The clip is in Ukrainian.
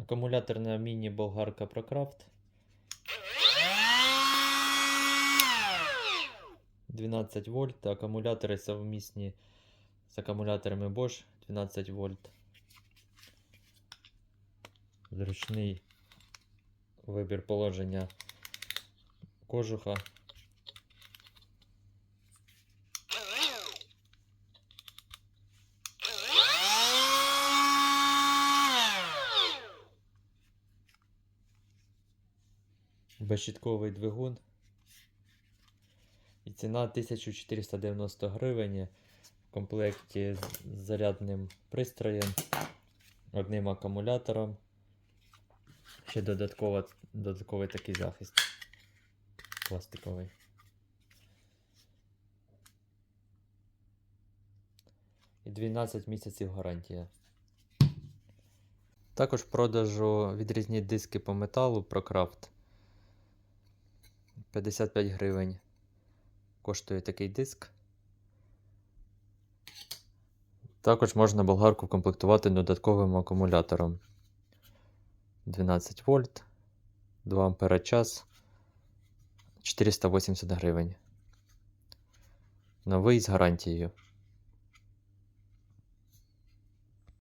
Акумуляторна міні-болгарка ProCraft. 12 вольт. Акумулятори совмісні з акумуляторами Bosch 12 вольт. Зручний вибір положення кожуха. Безщітковий двигун. І ціна 1490 гривень в комплекті з зарядним пристроєм, одним акумулятором. Ще додатково, додатковий такий захист пластиковий. І 12 місяців гарантія. Також продажу відрізні диски по металу ProCraft. 55 гривень коштує такий диск. Також можна болгарку комплектувати додатковим акумулятором. 12 вольт, 2 ампера час, 480 гривень. Новий з гарантією.